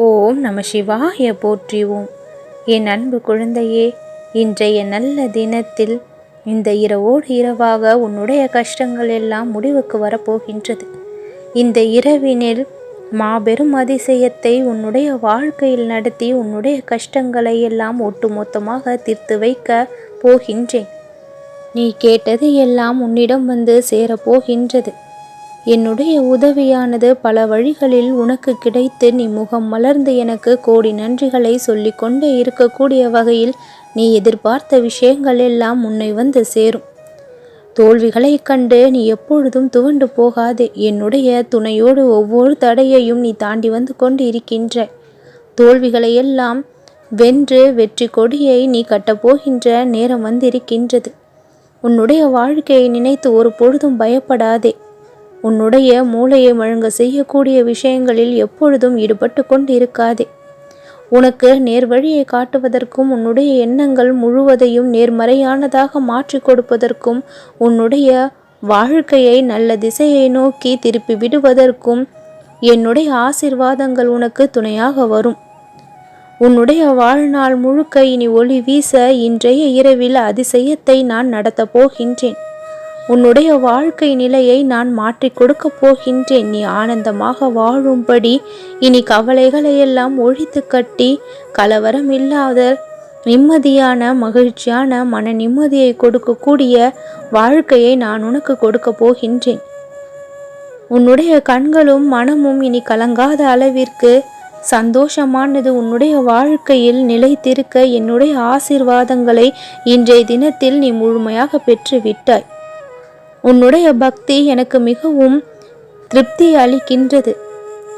ஓம் நம சிவாய போற்றிவோம். என் அன்பு குழந்தையே இன்றைய நல்ல தினத்தில் இந்த இரவோடு இரவாக உன்னுடைய கஷ்டங்கள் எல்லாம் முடிவுக்கு வரப்போகின்றது. இந்த இரவினில் மாபெரும் அதிசயத்தை உன்னுடைய வாழ்க்கையில் நடத்தி உன்னுடைய கஷ்டங்களை எல்லாம் ஒட்டுமொத்தமாக தீர்த்து வைக்க போகின்றேன். நீ கேட்டது எல்லாம் உன்னிடம் வந்து சேரப்போகின்றது. என்னுடைய உதவியானது பல வழிகளில் உனக்கு கிடைத்து நீ முகம் மலர்ந்து எனக்கு கோடி நன்றிகளை சொல்லிக்கொண்டே இருக்கக்கூடிய வகையில் நீ எதிர்பார்த்த விஷயங்கள் எல்லாம் உன்னை வந்து சேரும். தோல்விகளைக் கண்டு நீ எப்பொழுதும் துவண்டு போகாதே. என்னுடைய துணையோடு ஒவ்வொரு தடையையும் நீ தாண்டி வந்து கொண்டு இருக்கின்ற தோல்விகளை எல்லாம் வென்று வெற்றி கொடியை நீ கட்டப்போகின்ற நேரம் வந்திருக்கின்றது. உன்னுடைய வாழ்க்கையை நினைத்து ஒரு பொழுதும் பயப்படாதே. உன்னுடைய மூளையை வழங்க செய்யக்கூடிய விஷயங்களில் எப்பொழுதும் ஈடுபட்டு கொண்டு இருக்காதே உனக்கு நேர்வழியை காட்டுவதற்கும் உன்னுடைய எண்ணங்கள் முழுவதையும் நேர்மறையானதாக மாற்றி கொடுப்பதற்கும் உன்னுடைய வாழ்க்கையை நல்ல திசையை நோக்கி திருப்பி விடுவதற்கும் என்னுடைய ஆசிர்வாதங்கள் உனக்கு துணையாக வரும். உன்னுடைய வாழ்நாள் முழுக்க இனி ஒளி வீச இன்றைய இரவில் அதிசயத்தை நான் நடத்தப் போகின்றேன். உன்னுடைய வாழ்க்கை நிலையை நான் மாற்றி கொடுக்கப் போகின்றேன். நீ ஆனந்தமாக வாழும்படி இனி கவலைகளை எல்லாம் ஒழித்து கட்டி கலவரம் இல்லாத நிம்மதியான மகிழ்ச்சியான மன நிம்மதியை கொடுக்கக்கூடிய வாழ்க்கையை நான் உனக்கு கொடுக்க போகின்றேன். உன்னுடைய கண்களும் மனமும் இனி கலங்காத அளவிற்கு சந்தோஷமானது உன்னுடைய வாழ்க்கையில் நிலைத்திருக்க என்னுடைய ஆசிர்வாதங்களை இன்றைய தினத்தில் நீ முழுமையாக பெற்று விட்டாய் உன்னுடைய பக்தி எனக்கு மிகவும் திருப்தி அளிக்கின்றது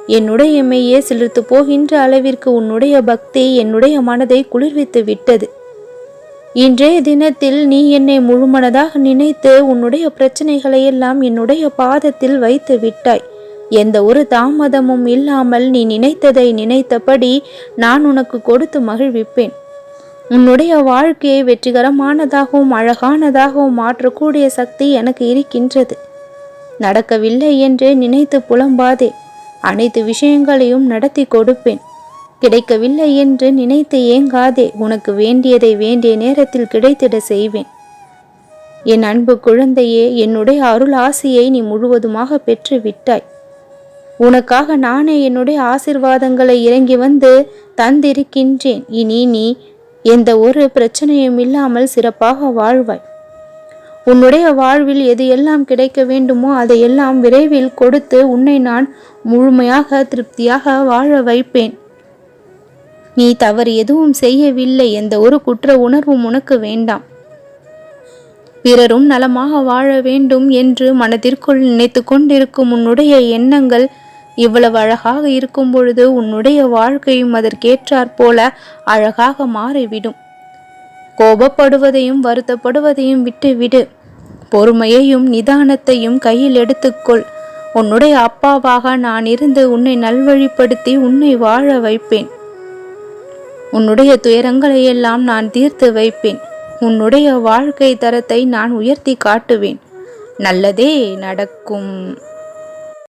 என்னுடைய மெய்யே சிலிர்த்து போகின்ற அளவிற்கு உன்னுடைய பக்தி என்னுடைய மனதை குளிர்வித்து விட்டது. இன்றைய தினத்தில் நீ என்னை முழுமனதாக நினைத்து உன்னுடைய பிரச்சனைகளை எல்லாம் என்னுடைய பாதத்தில் வைத்து விட்டாய். எந்த ஒரு தாமதமும் இல்லாமல் நீ நினைத்ததை நினைத்தபடி நான் உனக்கு கொடுத்து மகிழ்விப்பேன். உன்னுடைய வாழ்க்கையை வெற்றிகரமானதாகவும் அழகானதாகவும் மாற்றக்கூடிய சக்தி எனக்கு இருக்கின்றது. நடக்கவில்லை என்று நினைத்து புலம்பாதே. அனைத்து விஷயங்களையும் நடத்தி கொடுப்பேன். கிடைக்கவில்லை என்று நினைத்து ஏங்காதே. உனக்கு வேண்டியதை வேண்டிய நேரத்தில் கிடைத்திட செய்வேன். என் அன்பு குழந்தையே என்னுடைய அருள் ஆசையை நீ முழுவதுமாக பெற்று விட்டாய் உனக்காக நானே என்னுடைய ஆசிர்வாதங்களை இறங்கி வந்து தந்திருக்கின்றேன். இனி நீ எந்த ஒரு பிரச்சனையும் இல்லாமல் சிறப்பாக வாழ்வாய். உன்னுடைய வாழ்வில் எது எல்லாம் கிடைக்க வேண்டுமோ அதையெல்லாம் விரைவில் கொடுத்து உன்னை நான் முழுமையாக திருப்தியாக வாழ வைப்பேன். நீ தவறு எதுவும் செய்யவில்லை எந்த ஒரு குற்ற உணர்வும் உனக்கு வேண்டாம். பிறரும் நலமாக வாழ வேண்டும் என்று மனதிற்குள் நினைத்து கொண்டிருக்கும் உன்னுடைய எண்ணங்கள் இவ்வளவு அழகாக இருக்கும் பொழுது உன்னுடைய வாழ்க்கையும் அதற்கேற்றாற் போல அழகாக மாறிவிடும். கோபப்படுவதையும் வருத்தப்படுவதையும் விட்டுவிடு. பொறுமையையும் நிதானத்தையும் கையில் எடுத்துக்கொள். உன்னுடைய அப்பாவாக நான் இருந்து உன்னை நல்வழிப்படுத்தி உன்னை வாழ வைப்பேன். உன்னுடைய துயரங்களை எல்லாம் நான் தீர்த்து வைப்பேன். உன்னுடைய வாழ்க்கை தரத்தை நான் உயர்த்தி காட்டுவேன். நல்லதே நடக்கும்.